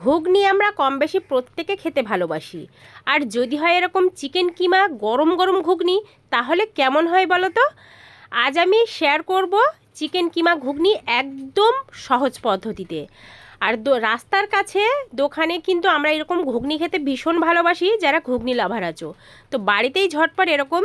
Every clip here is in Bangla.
ঘুগনি আমরা কম বেশি প্রত্যেকে খেতে ভালোবাসি। আর যদি হয় এরকম চিকেন কিমা, গরম গরম ঘুগনি, তাহলে কেমন হয় বলো তো? আজ আমি শেয়ার করব চিকেন কিমা ঘুগনি একদম সহজ পদ্ধতিতে। আর রাস্তার কাছে, দোকানে কিন্তু আমরা এরকম ঘুগনি খেতে ভীষণ ভালোবাসি, যারা ঘুগনি লাভার আছো। তো বাড়িতেই ঝটপট এরকম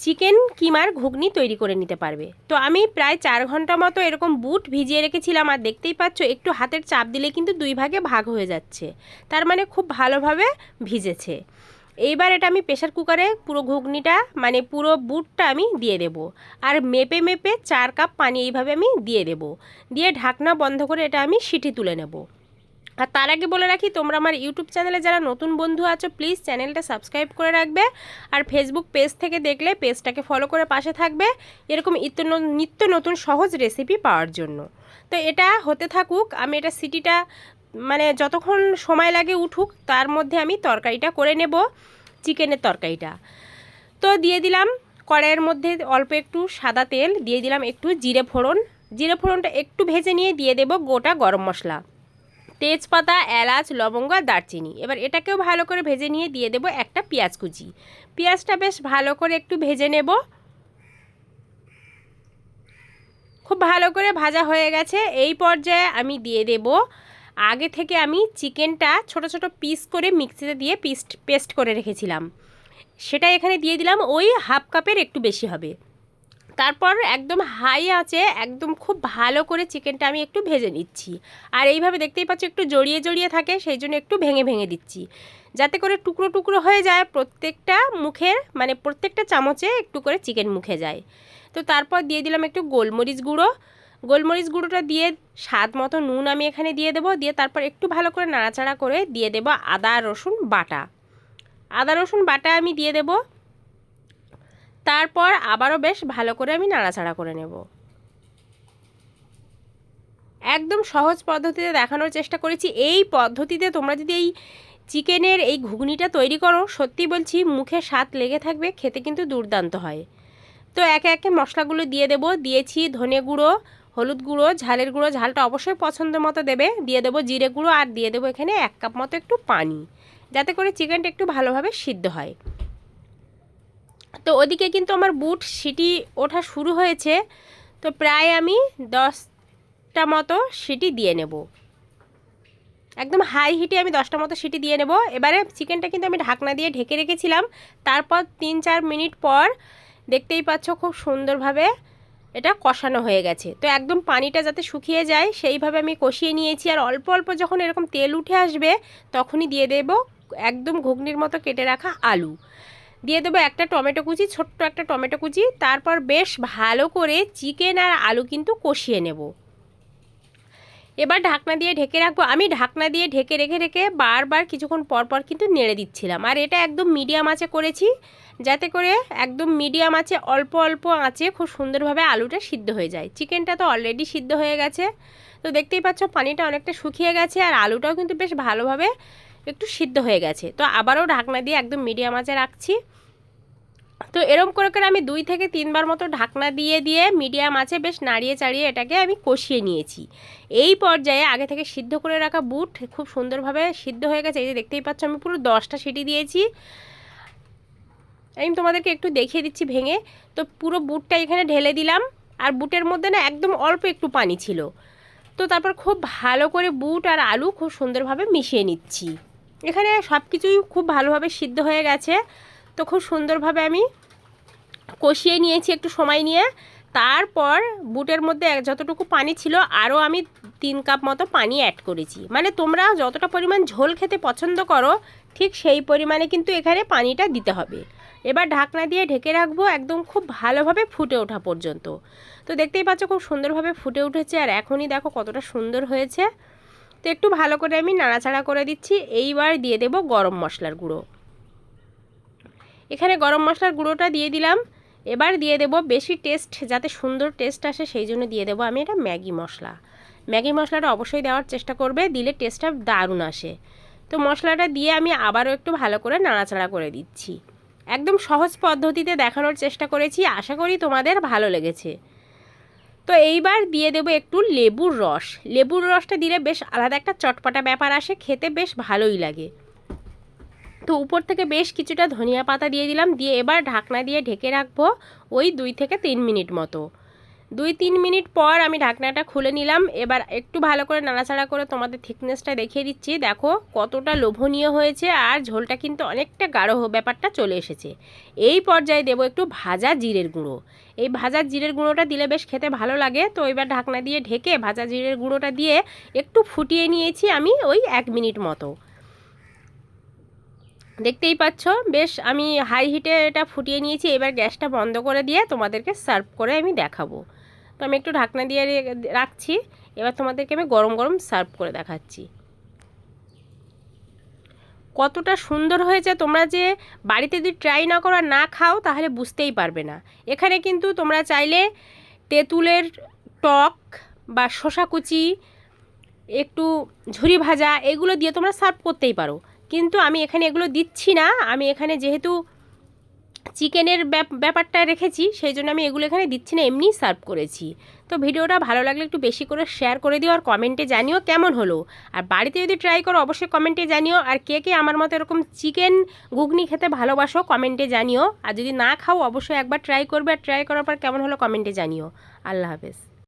চিকেন কিমার ঘুগনি তৈরি করে নিতে পারবে। তো আমি প্রায় চার ঘণ্টা মতো এরকম বুট ভিজিয়ে রেখেছিলাম আর দেখতেই পাচ্ছ একটু হাতের চাপ দিলে কিন্তু দুই ভাগে ভাগ হয়ে যাচ্ছে। তার মানে খুব ভালোভাবে ভিজেছে। এইবার এটা আমি প্রেশার কুকারে পুরো ঘুগনিটা মানে পুরো বুটটা আমি দিয়ে দেব। আর মেপে মেপে চার কাপ পানি এইভাবে আমি দিয়ে দেব। দিয়ে ঢাকনা বন্ধ করে এটা আমি সিটি তুলে নেব। আর তার আগে বলে রাখি, তোমরা আমার ইউটিউব চ্যানেলে যারা নতুন বন্ধু আছো প্লিজ চ্যানেলটা সাবস্ক্রাইব করে রাখবে। আর ফেসবুক পেজ থেকে দেখলে পেজটাকে ফলো করে পাশে থাকবে, এরকম নিত্য নতুন সহজ রেসিপি পাওয়ার জন্য। তো এটা হতে থাকুক, আমি এটা সিটিটা মানে যতক্ষণ সময় লাগে উঠুক, তার মধ্যে আমি তরকারিটা করে নেব, চিকেনের তরকারিটা। তো দিয়ে দিলাম কড়াইয়ের মধ্যে অল্প একটু সাদা তেল, দিয়ে দিলাম একটু জিরে ফোড়ন। জিরে ফোড়নটা একটু ভেজে নিয়ে দিয়ে দেব গোটা গরম মশলা। তেজপাতা, এলাচ, লবঙ্গ আর দারচিনি। এবার এটাকেও ভালো করে ভেজে নিয়ে দিয়ে দেব একটা পেঁয়াজ কুচি। পেঁয়াজটা বেশ ভালো করে একটু ভেজে নেব। খুব ভালো করে ভাজা হয়ে গেছে। এই পর্যায়ে আমি দিয়ে দেব, আগে থেকে আমি চিকেনটা ছোট ছোট পিস করে মিক্সিতে দিয়ে পিস্ট, পেস্ট করে রেখেছিলাম। সেটা এখানে দিয়ে দিলাম, ওই হাফ কাপের একটু বেশি হবে। তারপর একদম হাই আছে, একদম খুব ভালো করে চিকেনটা আমি একটু ভেজে নিচ্ছি। আর এইভাবে দেখতেই পাচ্ছ একটু জড়িয়ে জড়িয়ে থাকে, সেই জন্য একটু ভেঙে ভেঙে দিচ্ছি। যাতে করে টুকরো টুকরো হয়ে যায় প্রত্যেকটা মুখের মানে প্রত্যেকটা চামচে একটু করে চিকেন মুখে যায়। তো তারপর দিয়ে দিলাম একটু গোলমরিচ গুঁড়ো। গোলমরিচ গুঁড়োটা দিয়ে স্বাদ মতো নুন আমি এখানে দিয়ে দেবো, দিয়ে তারপর একটু ভালো করে নাড়াচাড়া করে দিয়ে দেবো আদা রসুন বাটা। আদা রসুন বাটা আমি দিয়ে দেবো। তারপর আবারও বেশ ভালো করে আমি নাড়াচাড়া করে নেব। একদম সহজ পদ্ধতিতে দেখানোর চেষ্টা করেছি। এই পদ্ধতিতে তোমরা যদি এই চিকেনের এই ঘুগনিটা তৈরি করো সত্যি বলছি মুখে স্বাদ লেগে থাকবে, খেতে কিন্তু দুর্দান্ত হয়। তো একে একে মশলাগুলো দিয়ে দেব, দিয়েছি ধনে গুঁড়ো, হলুদ গুঁড়ো, ঝালের গুঁড়ো, ঝালটা অবশ্যই পছন্দ মতো দেবে, দিয়ে দেবো জিরে গুঁড়ো আর দিয়ে দেবো এখানে এক কাপ মতো একটু পানি, যাতে করে চিকেনটা একটু ভালোভাবে সিদ্ধ হয়। তো ওদিকে কিন্তু আমার বুট সিটি ওঠা শুরু হয়েছে। তো প্রায় আমি দশটা মতো সিটি দিয়ে নেব। একদম হাই হিটে আমি দশটা মতো সিটি দিয়ে নেব। এবারে চিকেনটা কিন্তু আমি ঢাকনা দিয়ে ঢেকে রেখেছিলাম। তারপর তিন চার মিনিট পর দেখতেই পাচ্ছ খুব সুন্দরভাবে এটা কষানো হয়ে গেছে। তো একদম পানিটা যাতে শুকিয়ে যায়, সেইভাবে আমি কষিয়ে নিয়েছি। আর অল্প অল্প যখন এরকম তেল উঠে আসবে, তখনই দিয়ে দেব একদম ঘুগনির মতো কেটে রাখা আলু। দিয়ে দেবো একটা টমেটো কুচি, ছোট্ট একটা টমেটো কুচি। তারপর বেশ ভালো করে চিকেন আর আলু কিন্তু কষিয়ে নেব। এবার ঢাকনা দিয়ে ঢেকে রাখব। আমি ঢাকনা দিয়ে ঢেকে রেখে রেখে বারবার কিছুক্ষণ পর পর কিন্তু নেড়ে দিচ্ছিলাম। আর এটা একদম মিডিয়াম আঁচে করেছি, যাতে করে একদম মিডিয়াম আঁচে, অল্প অল্প আঁচে খুব সুন্দরভাবে আলুটা সিদ্ধ হয়ে যায়। চিকেনটা তো অলরেডি সিদ্ধ হয়ে গেছে। তো দেখতেই পাচ্ছ, পানিটা অনেকটা শুকিয়ে গেছে আর আলুটাও কিন্তু বেশ ভালোভাবে একটু সিদ্ধ হয়ে গেছে। তো আবারও ঢাকনা দিয়ে একদম মিডিয়াম আঁচে রাখছি। তো এরম করে করে আমি দুই থেকে তিনবার মতো ঢাকনা দিয়ে দিয়ে মিডিয়াম আছে বেশ নাড়িয়ে চাড়িয়ে এটাকে আমি কষিয়ে নিয়েছি। এই পর্যায়ে আগে থেকে সিদ্ধ করে রাখা বুট খুব সুন্দরভাবে সিদ্ধ হয়ে গেছে। এই যে দেখতেই পাচ্ছ, আমি পুরো দশটা সিটি দিয়েছি। আমি তোমাদেরকে একটু দেখিয়ে দিচ্ছি ভেঙে। তো পুরো বুটটা এখানে ঢেলে দিলাম। আর বুটের মধ্যে না একদম অল্প একটু পানি ছিল। তো তারপর খুব ভালো করে বুট আর আলু খুব সুন্দরভাবে মিশিয়ে নিচ্ছি। এখানে সব কিছুই খুব ভালোভাবে সিদ্ধ হয়ে গেছে। তো খুব সুন্দরভাবে আমি কষিয়ে নিয়েছি একটু সময় নিয়ে। তারপর বুটের মধ্যে যতটুকু পানি ছিল, আরও আমি তিন কাপ মতো পানি অ্যাড করেছি। মানে তোমরা যতটা পরিমাণ ঝোল খেতে পছন্দ করো, ঠিক সেই পরিমাণে কিন্তু এখানে পানিটা দিতে হবে। এবার ঢাকনা দিয়ে ঢেকে রাখব একদম খুব ভালোভাবে ফুটে ওঠা পর্যন্ত। তো দেখতেই পাচ্ছ খুব সুন্দরভাবে ফুটে উঠেছে, আর এখনই দেখো কতটা সুন্দর হয়েছে। তো একটু ভালো করে আমি নাড়াচাড়া করে দিচ্ছি। এইবার দিয়ে দেব গরম মশলার গুঁড়ো। এখানে গরম মশলার গুঁড়োটা দিয়ে দিলাম। এবার দিয়ে দেব বেশি টেস্ট, যাতে সুন্দর টেস্ট আসে সেই জন্য দিয়ে দেবো আমি এটা ম্যাগি মশলা। ম্যাগি মশলাটা অবশ্যই দেওয়ার চেষ্টা করবে, দিলে টেস্টটা দারুণ আসে। তো মশলাটা দিয়ে আমি আবারও একটু ভালো করে নাড়াচাড়া করে দিচ্ছি। একদম সহজ পদ্ধতিতে দেখানোর চেষ্টা করেছি, আশা করি তোমাদের ভালো লেগেছে। তো এইবার দিয়ে দেবো একটু লেবুর রস। লেবুর রসটা দিলে বেশ আলাদা একটা চটপটা ব্যাপার আসে, খেতে বেশ ভালোই লাগে। তো উপর থেকে বেশ কিছুটা ধনিয়া পাতা দিয়ে দিলাম, দিয়ে এবার ঢাকনা দিয়ে ঢেকে রাখব ওই দুই থেকে তিন মিনিট মতো। দুই তিন মিনিট পর আমি ঢাকনাটা খুলে নিলাম। এবার একটু ভালো করে নাড়াচাড়া করে তোমাদের থিকনেসটা দেখিয়ে দিচ্ছি। দেখো কতটা লোভনীয় হয়েছে আর ঝোলটা কিন্তু অনেকটা গাঢ় ব্যাপারটা চলে এসেছে। এই পর্যায়ে দেবো একটু ভাজা জিরের গুঁড়ো। এই ভাজা জিরের গুঁড়োটা দিলে বেশ খেতে ভালো লাগে। তো এবার ঢাকনা দিয়ে ঢেকে ভাজা জিরের গুঁড়োটা দিয়ে একটু ফুটিয়ে নিয়েছি আমি ওই এক মিনিট মতো। দেখতেই পাচ্ছ? বেশ, আমি হাই হিটে এটা ফুটিয়ে নিয়েছি, এবার গ্যাসটা বন্ধ করে দিয়ে তোমাদেরকে সার্ভ করে আমি দেখাবো। তো আমি একটু ঢাকনা দিয়ে রাখছি, এবার তোমাদেরকে আমি গরম গরম সার্ভ করে দেখাচ্ছি। কতটা সুন্দর হয়েছে, তোমরা যে বাড়িতে যদি ট্রাই না করো না খাও, তাহলে বুঝতেই পারবে না। এখানে কিন্তু তোমরা চাইলে তেঁতুলের টক বা শসা কুচি একটু ঝুরি ভাজা, এগুলো দিয়ে তোমরা সার্ভ করতেই পারো। কিন্তু আমি এখানে এগুলো দিচ্ছি না। আমি এখানে যেহেতু চিকেনের ব্যাপ- ব্যাপারটা রেখেছি, সেই জন্য আমি এগুলো এখানে দিচ্ছি না, এমনিই সার্ভ করেছি। তো ভিডিওটা ভালো লাগলে একটু বেশি করে শেয়ার করে দিও আর কমেন্টে জানিও কেমন হলো। আর বাড়িতে যদি ট্রাই করো, অবশ্যই কমেন্টে জানিও। আর কে কে আমার মতো এরকম চিকেন ঘুগনি খেতে ভালোবাসো, কমেন্টে জানিও। আর যদি না খাও, অবশ্যই একবার ট্রাই করবে। আর ট্রাই করার পর কেমন হলো, কমেন্টে জানিও। আল্লাহ হাফেজ।